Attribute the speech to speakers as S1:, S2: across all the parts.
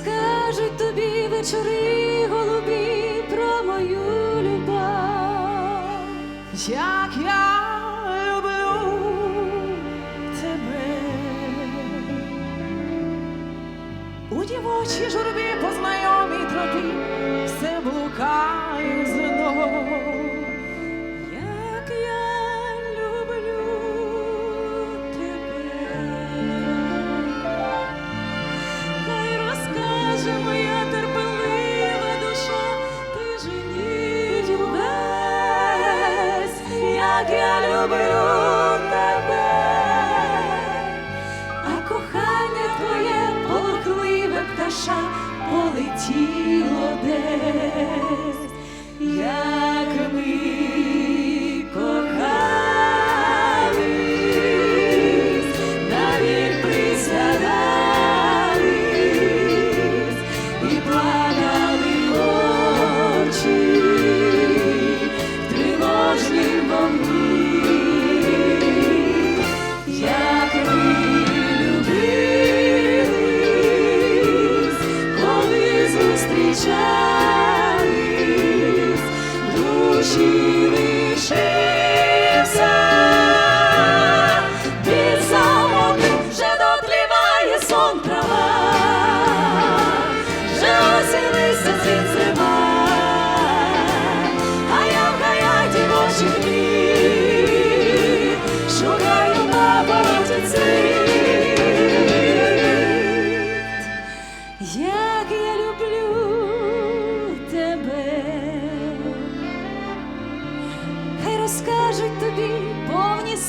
S1: Скажуть тобі вечори голубі про мою любов,
S2: як я люблю тебе. У дівочій журбі по знайомій тропі все
S1: блукає. я люблю тебе, а кохання твоє полохливе пташа полетіло десь. Я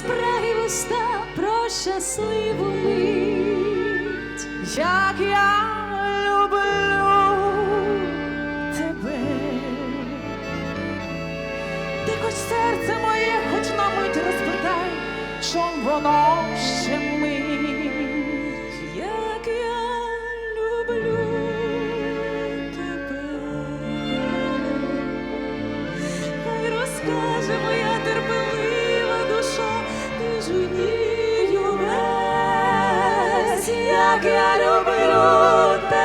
S1: спраги уста про щасливу мить,
S2: як я люблю тебе, ти хоч серце моє, хоч на мить розпитай, чом воно ще. quiero brotar.